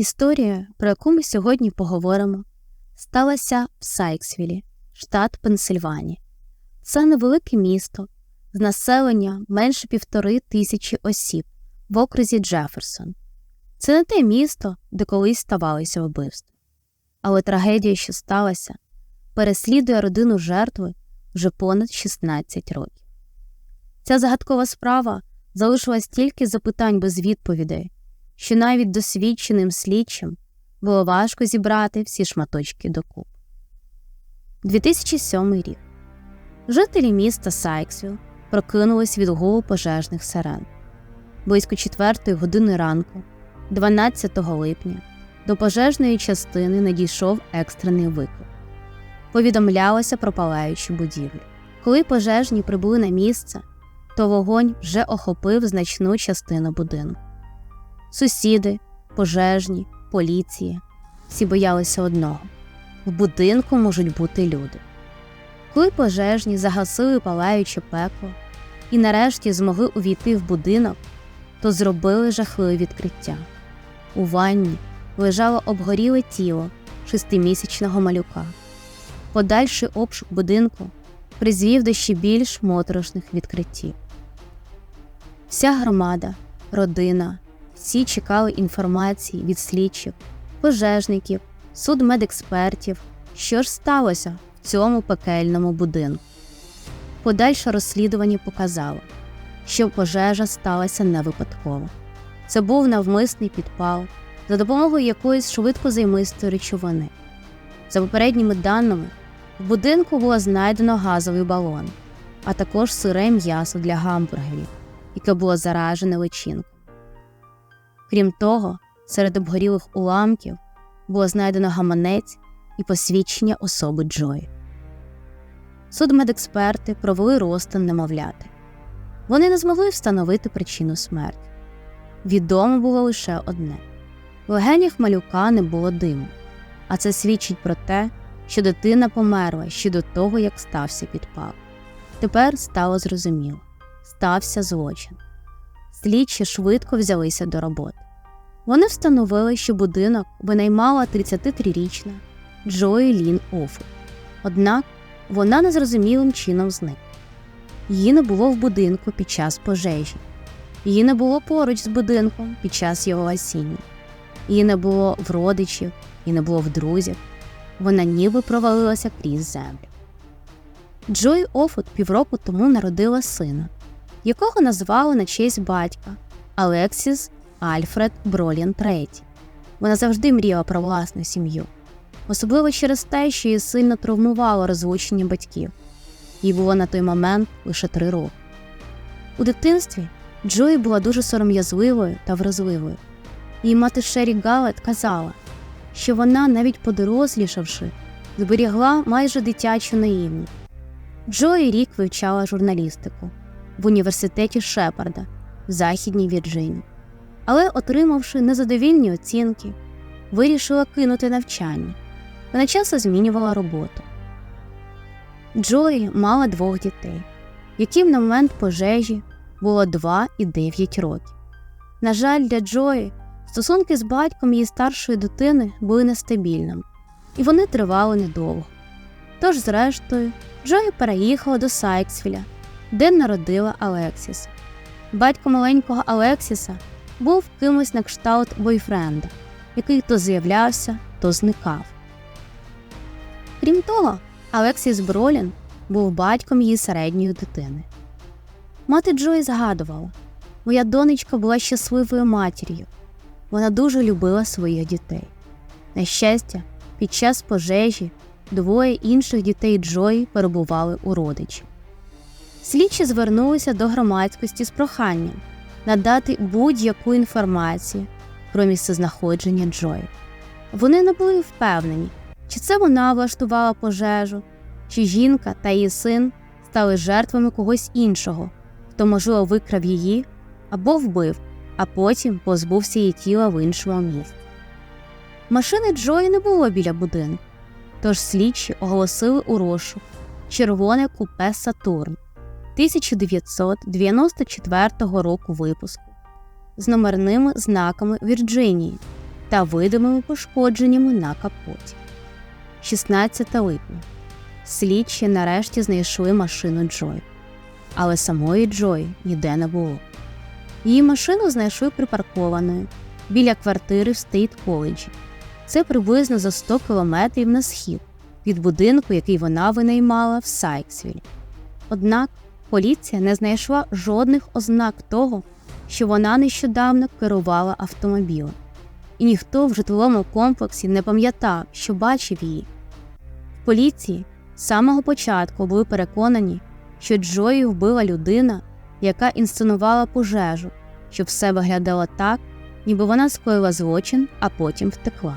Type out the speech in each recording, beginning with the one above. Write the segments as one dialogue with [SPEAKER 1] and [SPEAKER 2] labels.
[SPEAKER 1] Історія, про яку ми сьогодні поговоримо, сталася в Сайксвілі, штат Пенсильванія. Це невелике місто з населення менше півтори тисячі осіб в окрузі Джеферсон. Це не те місто, де колись ставалися вбивства. Але трагедія, що сталася, переслідує родину жертви вже понад 16 років. Ця загадкова справа залишила стільки запитань без відповідей що навіть досвідченим слідчим було важко зібрати всі шматочки докуп. 2007 рік жителі міста Сайксвіл прокинулись від гулу пожежних сирен. Близько 4 години ранку, 12 липня, до пожежної частини надійшов екстрений виклик. Повідомлялося про палаючу будівлю. Коли пожежні прибули на місце, то вогонь вже охопив значну частину будинку. Сусіди, пожежні, поліція. Всі боялися одного в будинку можуть бути люди. Коли пожежні загасили палаюче пекло і нарешті змогли увійти в будинок, то зробили жахливе відкриття. У ванні лежало обгоріле тіло шестимісячного малюка. Подальший обшук будинку призвів до ще більш моторошних відкриттів. Вся громада, родина, всі чекали інформації від слідчих, пожежників, судмедекспертів, що ж сталося в цьому пекельному будинку. Подальше розслідування показало, що пожежа сталася не випадково. Це був навмисний підпал, за допомогою якоїсь швидко займистої речовини. За попередніми даними, в будинку було знайдено газовий балон, а також сире м'ясо для гамбургерів, яке було заражене личинкою. Крім того, серед обгорілих уламків було знайдено гаманець і посвідчення особи Джої. Судмедексперти провели розтин немовляти. Вони не змогли встановити причину смерті. Відомо було лише одне в легенях малюка не було диму, а це свідчить про те, що дитина померла ще до того, як стався підпал. Тепер стало зрозуміло стався злочин. Слідчі швидко взялися до роботи. Вони встановили, що будинок винаймала 33-річна Джої Лін Офу. Однак вона незрозумілим чином зник. Її не було в будинку під час пожежі, її не було поруч з будинком під час його осіння, її не було в родичів і не було в друзів. Вона ніби провалилася крізь землю. Джої Офут півроку тому народила сина, якого назвали на честь батька Алексіс Альфред Бролін III. Вона завжди мріяла про власну сім'ю, особливо через те, що її сильно травмувало розлучення батьків. Їй було на той момент лише три роки. У дитинстві Джої була дуже сором'язливою та вразливою. Її мати Шері Галет казала, що вона, навіть подорослішавши, зберігла майже дитячу наївність. Джої рік вивчала журналістику в університеті Шепарда в Західній Вірджинії але, отримавши незадовільні оцінки, вирішила кинути навчання. Вона часто змінювала роботу. Джої мала двох дітей, яким на момент пожежі було 2 і 9 років. На жаль, для Джої стосунки з батьком її старшої дитини були нестабільними, і вони тривали недовго. Тож, зрештою, Джої переїхала до Сайксфіля, де народила Алексіса. Батько маленького Алексіса був кимось на кшталт бойфренда, який то з'являвся, то зникав. Крім того, Алексіс Бролін був батьком її середньої дитини. Мати Джої згадувала моя донечка була щасливою матір'ю. Вона дуже любила своїх дітей. На щастя, під час пожежі двоє інших дітей Джої перебували у родичів. Слідчі звернулися до громадськості з проханням надати будь-яку інформацію про місцезнаходження Джої. Вони не були впевнені, чи це вона влаштувала пожежу, чи жінка та її син стали жертвами когось іншого, хто, можливо, викрав її або вбив, а потім позбувся її тіла в іншому місці. Машини Джої не було біля будинку, тож слідчі оголосили у розшук червоне купе Сатурн. 1994 року випуску з номерними знаками Вірджинії, та видимими пошкодженнями на капоті. 16 липня. Слідчі нарешті знайшли машину Джої. Але самої Джої ніде не було. Її машину знайшли припаркованою біля квартири в Стейт коледжі. Це приблизно за 100 кілометрів на схід від будинку, який вона винаймала в Сайксвілі. Однак поліція не знайшла жодних ознак того, що вона нещодавно керувала автомобілем, і ніхто в житловому комплексі не пам'ятав, що бачив її. В поліції з самого початку були переконані, що Джої вбила людина, яка інсценувала пожежу, щоб все виглядало так, ніби вона скоїла злочин, а потім втекла.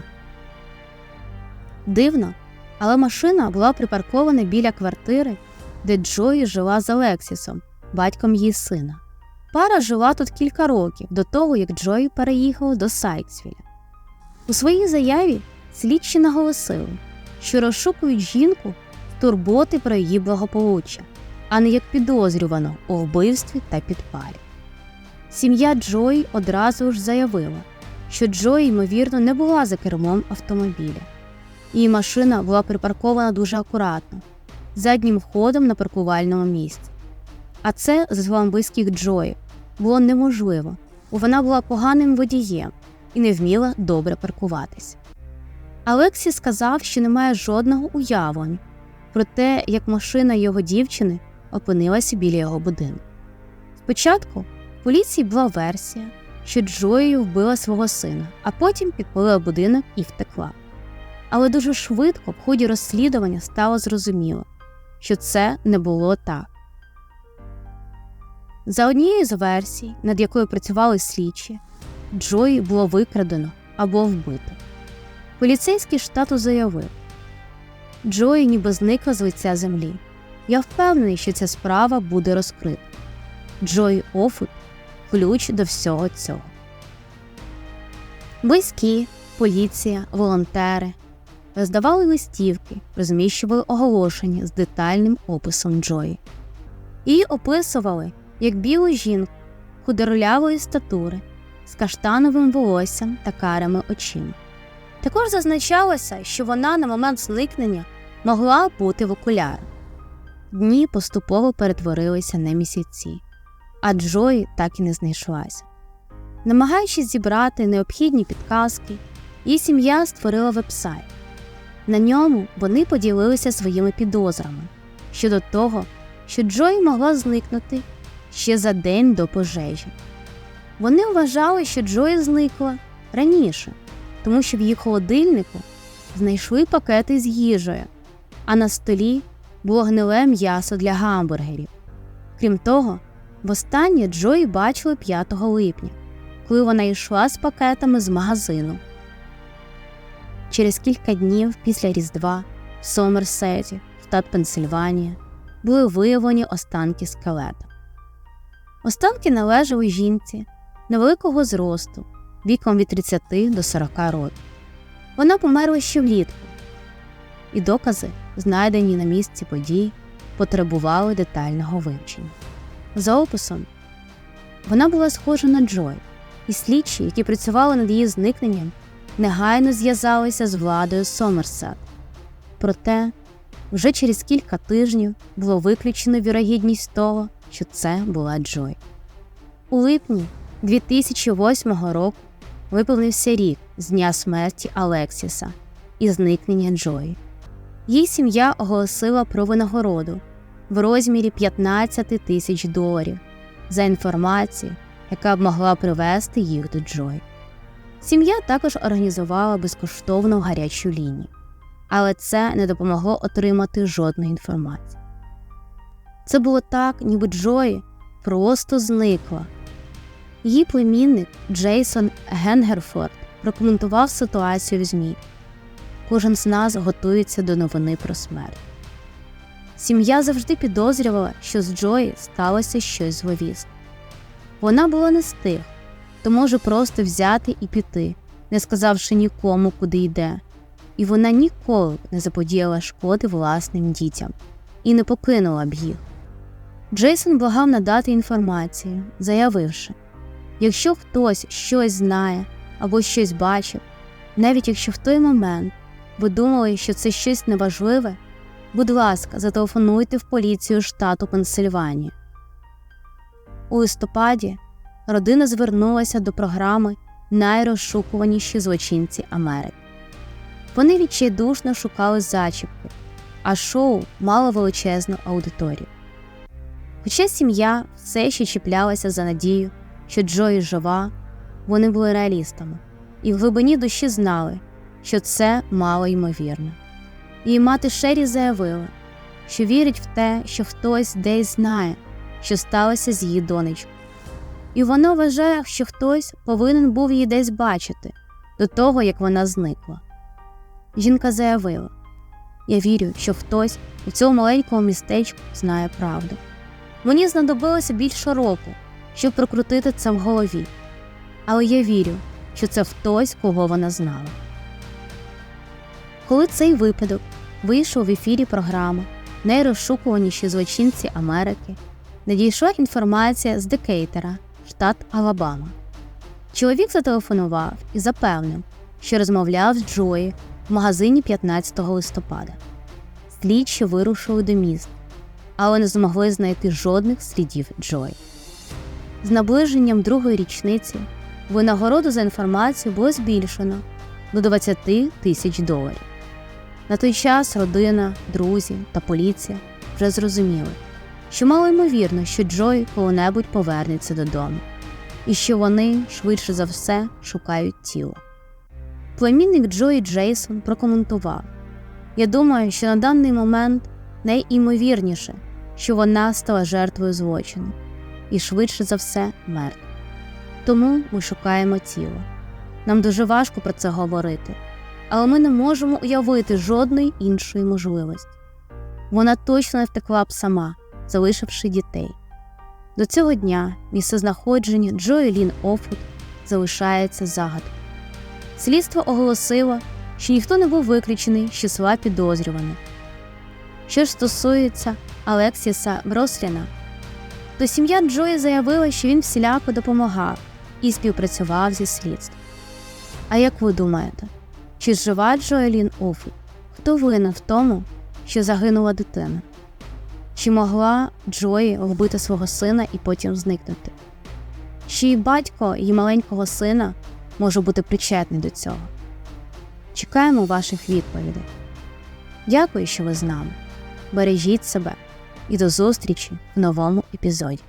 [SPEAKER 1] Дивно, але машина була припаркована біля квартири, де Джої жила з Алексісом, батьком її сина. Пара жила тут кілька років до того, як Джої переїхала до Сайксвіля. У своїй заяві слідчі наголосили, що розшукують жінку турботи про її благополуччя, а не як підозрюваного у вбивстві та підпалі. Сім'я Джої одразу ж заявила, що Джої, ймовірно, не була за кермом автомобіля. Її машина була припаркована дуже акуратно, заднім входом на паркувальному місці. А це, за словами близьких Джої, було неможливо, бо вона була поганим водієм і не вміла добре паркуватися. Алексі сказав, що не має жодного уявлення про те, як машина його дівчини опинилася біля його будинку. Спочатку в поліції була версія, що Джої вбила свого сина, а потім підпалила будинок і втекла. Але дуже швидко в ході розслідування стало зрозуміло, що це не було так. За однією з версій, над якою працювали слідчі, Джої було викрадено або вбито. Поліцейський штату заявив Джої ніби зникла з лиця землі. Я впевнений, що ця справа буде розкрита. Джої Офут ключ до всього цього. Близькі, поліція, волонтери роздавали листівки, розміщували оголошення з детальним описом Джої. Її описували як білу жінку худорлявої статури з каштановим волоссям та карими очима. Також зазначалося, що вона на момент зникнення могла бути в окулярах. Дні поступово перетворилися на місяці, а Джої так і не знайшлася. Намагаючись зібрати необхідні підказки, її сім'я створила вебсайт. На ньому вони поділилися своїми підозрами щодо того, що Джої могла зникнути ще за день до пожежі. Вони вважали, що Джої зникла раніше, тому що в її холодильнику знайшли пакети з їжею, а на столі було гниле м'ясо для гамбургерів. Крім того, востаннє Джої бачили 5 липня, коли вона йшла з пакетами з магазину. Через кілька днів після Різдва в Сомерсеті, штат Пенсильванія, були виявлені останки скелета. Останки належали жінці невеликого зросту, віком від 30 до 40 років. Вона померла ще влітку, і докази, знайдені на місці подій, потребували детального вивчення. За описом, вона була схожа на Джой, і слідчі, які працювали над її зникненням, негайно зв'язалися з владою Сомерсет. Проте вже через кілька тижнів було виключено вірогідність того, що це була Джой. У липні 2008 року виповнився рік з дня смерті Алексіса і зникнення Джої. Її сім'я оголосила про винагороду в розмірі 15 тисяч доларів за інформацію, яка б могла привести їх до Джої. Сім'я також організувала безкоштовну гарячу лінію, але це не допомогло отримати жодної інформації. Це було так, ніби Джої просто зникла. Її племінник Джейсон Генгерфорд прокоментував ситуацію в ЗМІ. Кожен з нас готується до новини про смерть. Сім'я завжди підозрювала, що з Джої сталося щось зловісне. Вона була не з тих, хто може просто взяти і піти, не сказавши нікому, куди йде, і вона ніколи не заподіяла шкоди власним дітям і не покинула б їх. Джейсон благав надати інформацію, заявивши якщо хтось щось знає або щось бачив, Навіть якщо в той момент ви думали, що це щось неважливе, будь ласка, зателефонуйте в поліцію штату Пенсильванія. У листопаді родина звернулася до програми Найрозшукуваніші злочинці Америки. Вони відчайдушно шукали зачіпки, а шоу мало величезну аудиторію. Хоча сім'я все ще чіплялася за надію, що Джої жива, вони були реалістами і в глибині душі знали, що це мало ймовірно. Її мати Шері заявила, що вірить в те, що хтось десь знає, що сталося з її донечкою. І вона вважає, що хтось повинен був її десь бачити до того, як вона зникла. Жінка заявила: Я вірю, що хтось у цьому маленькому містечку знає правду. Мені знадобилося більше року, щоб прокрутити це в голові, але я вірю, що це хтось, кого вона знала. Коли цей випадок вийшов в ефірі програми Найрозшукуваніші злочинці Америки, надійшла інформація з Декейтера, штат Алабама. Чоловік зателефонував і запевнив, що розмовляв з Джої в магазині 15 листопада. Слідчі вирушили до міста, але не змогли знайти жодних слідів Джої. З наближенням другої річниці винагороду за інформацію було збільшено до 20 тисяч доларів. На той час родина, друзі та поліція вже зрозуміли, що мало ймовірно, що Джой коли-небудь повернеться додому, і що вони швидше за все шукають тіло. Племінник Джої Джейсон прокоментував: Я думаю, що на даний момент найімовірніше, що вона стала жертвою злочину і швидше за все мертва. Тому ми шукаємо тіло. Нам дуже важко про це говорити, але ми не можемо уявити жодної іншої можливості. Вона точно не втекла б сама, залишивши дітей. До цього дня місцезнаходження Джої Лін Офуд залишається загадкою. Слідство оголосило, що ніхто не був виключений з числа підозрюваних. Що ж стосується Алексіса Бросліна, то сім'я Джої заявила, що він всіляко допомагав і співпрацював зі слідством. А як ви думаєте, чи жива Джоелін Офуд? Хто винен в тому, що загинула дитина? Чи могла Джої вбити свого сина і потім зникнути? Чи і батько її маленького сина може бути причетний до цього? Чекаємо ваших відповідей. Дякую, що ви з нами. Бережіть себе і до зустрічі в новому епізоді.